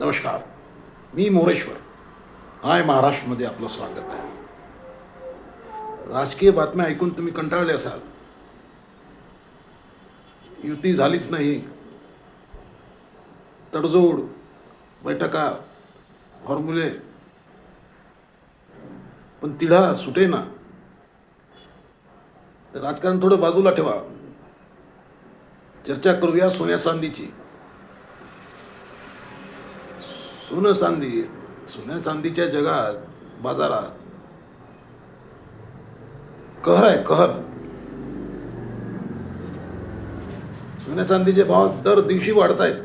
नमस्कार मी मोरेश्वर. हाय महाराष्ट्रमध्ये आपलं स्वागत आहे. राजकीय बातम्या ऐकून तुम्ही कंटाळले असाल. युती झालीच नाही. तडजोड बैठका फॉर्म्युले. पण तिढा सुटे ना तर राजकारण थोडं बाजूला ठेवा. चर्चा करूया सोन्या चांदीची. सोनं चांदी सोन्या चांदीच्या जगात बाजारात. कहर आहे कहर. सोन्या चांदीचे भाव दर दिवशी वाढत आहेत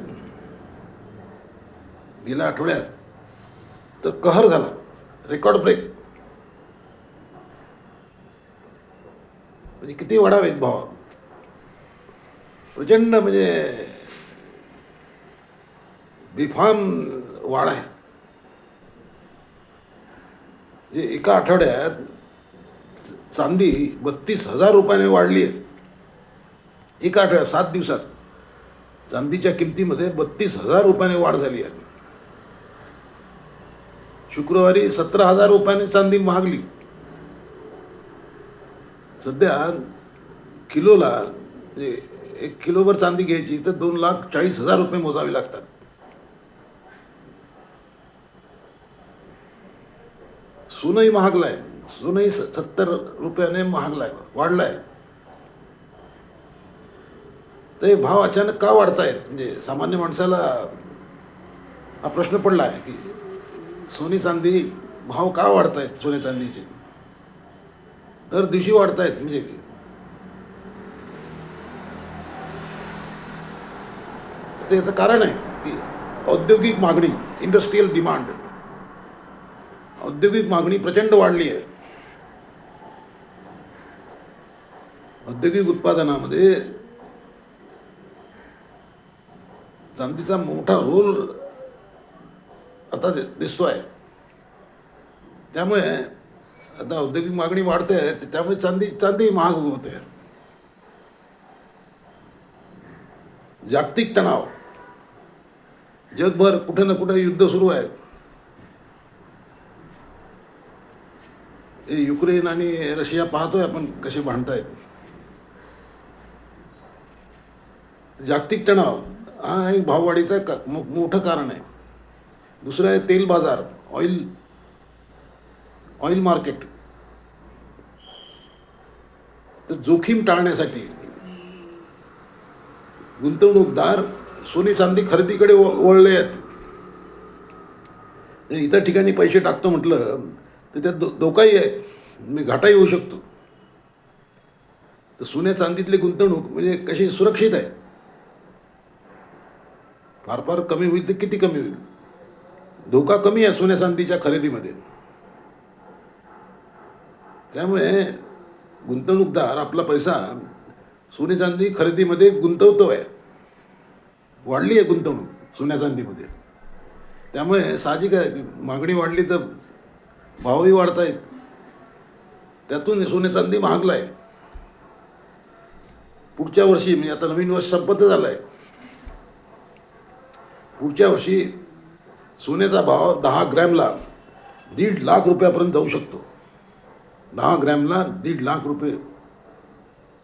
गेल्या आठवड्यात तर कहर झाला. रेकॉर्ड ब्रेक म्हणजे किती वाढावेत भाव? प्रचंड म्हणजे बिफाम वाढ आहे. म्हणजे एका आठवड्यात चांदी बत्तीस हजार रुपयाने वाढली आहे. एका आठवड्यात सात दिवसात. चांदीच्या किमतीमध्ये बत्तीस हजार रुपयाने वाढ झाली आहे. शुक्रवारी सतरा हजार रुपयाने चांदी महागली. सध्या किलोला म्हणजे एक किलोभर चांदी घ्यायची तर दोन लाख चाळीस हजार रुपये मोजावे लागतात. सोनंही महागलाय. सोनंही स- सत्तर रुपयाने महागलाय. वाढलाय. आहे ते भाव अचानक का वाढतायत म्हणजे सामान्य माणसाला हा प्रश्न पडला आहे की सोनी चांदी भाव का वाढतायत सोन्या चांदीचे? दर दिवशी वाढतायत. म्हणजे त्याचं कारण आहे की औद्योगिक मागणी इंडस्ट्रीयल डिमांड औद्योगिक मागणी प्रचंड वाढली आहे. औद्योगिक उत्पादनामध्ये चांदीचा मोठा रोल आता दिसतो दिसतोय. त्यामुळे आता औद्योगिक मागणी वाढते त्यामुळे चांदी चांदी महाग होते. जागतिक तणाव. जगभर कुठे ना कुठे युद्ध सुरू आहे. युक्रेन आणि रशिया पाहतोय आपण कसे भांडतायत. जागतिक तणाव हा एक भाववाढीचा का मोठं कारण आहे. दुसरं आहे तेल बाजार ऑइल ऑइल मार्केट. तर जोखीम टाळण्यासाठी गुंतवणूकदार सोने चांदी खरेदीकडे वळले आहेत. इतर ठिकाणी पैसे टाकतो म्हटलं तर त्यात दो धोकाही आहे. मी घाटाही होऊ शकतो. तर सोन्या चांदीतली गुंतवणूक म्हणजे कशी सुरक्षित आहे? फार फार कमी होईल तर किती कमी होईल? धोका कमी आहे सोन्या चांदीच्या खरेदीमध्ये. त्यामुळे गुंतवणूकदार आपला पैसा सोने चांदी खरेदीमध्ये गुंतवतो आहे वाढली आहे गुंतवणूक सोन्या चांदीमध्ये. त्यामुळे साहजिक आहे. मागणी वाढली तर भावही वाढत आहेत त्यातून सोने चांदी महागला आहे पुढच्या वर्षी म्हणजे आता नवीन वर्ष संपत झालं आहे पुढच्या वर्षी सोन्याचा भाव दहा ग्रॅमला दीड लाख रुपयापर्यंत जाऊ शकतो. दहा ग्रॅमला दीड लाख रुपये.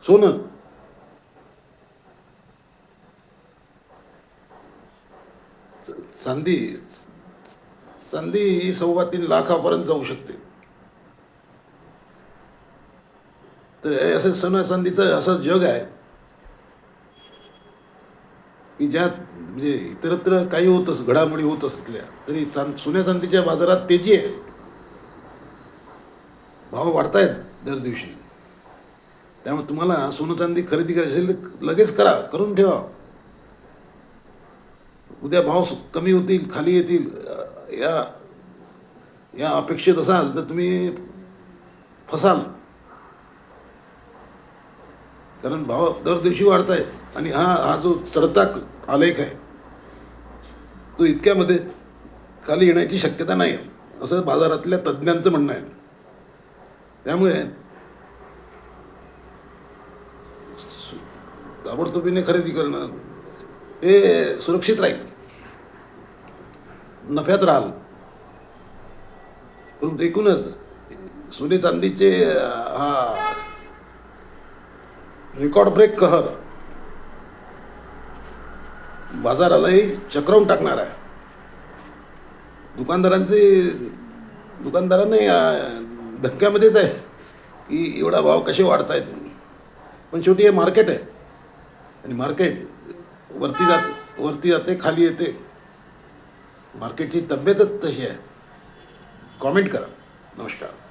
सोनं. चांदी संधी ही सव्वा तीन लाखापर्यंत जाऊ शकते. तर हे असं सोन्या असं जग आहे. की ज्यात म्हणजे इतरत्र काही होत अस घडामोडी होत असल्या तरी चांद सोन्या चांदीच्या बाजारात तेजी आहे. भाव वाढतायत दर दिवशी. त्यामुळे तुम्हाला सोनं चांदी खरेदी करायची असेल तर लगेच करा करून ठेवा. उद्या भाव कमी होतील खाली येतील या या अपेक्षित असाल तर तुम्ही फसाल. कारण भाव दर दिवशी वाढत आहे आणि हा हा जो चढता आलेख आहे तो इतक्यामध्ये खाली येण्याची शक्यता नाही. असं बाजारातल्या तज्ज्ञांचं म्हणणं आहे. त्यामुळे ताबडतोबीने खरेदी करणं हे सुरक्षित राहील. नफ्यात राहाल. परंतु एकूणच सोने चांदीचे हा रेकॉर्ड ब्रेक कहर. बाजारालाही चक्रावून टाकणार आहे. दुकानदारांचे दुकानदारांनी धक्क्यामध्येच आहे की एवढा भाव कसे वाढत आहेत पण शेवटी हे मार्केट आहे. आणि मार्केट वरती जात वरती जाते खाली येते. मार्केटची तब्येतच तशी आहे. कॉमेंट करा. नमस्कार.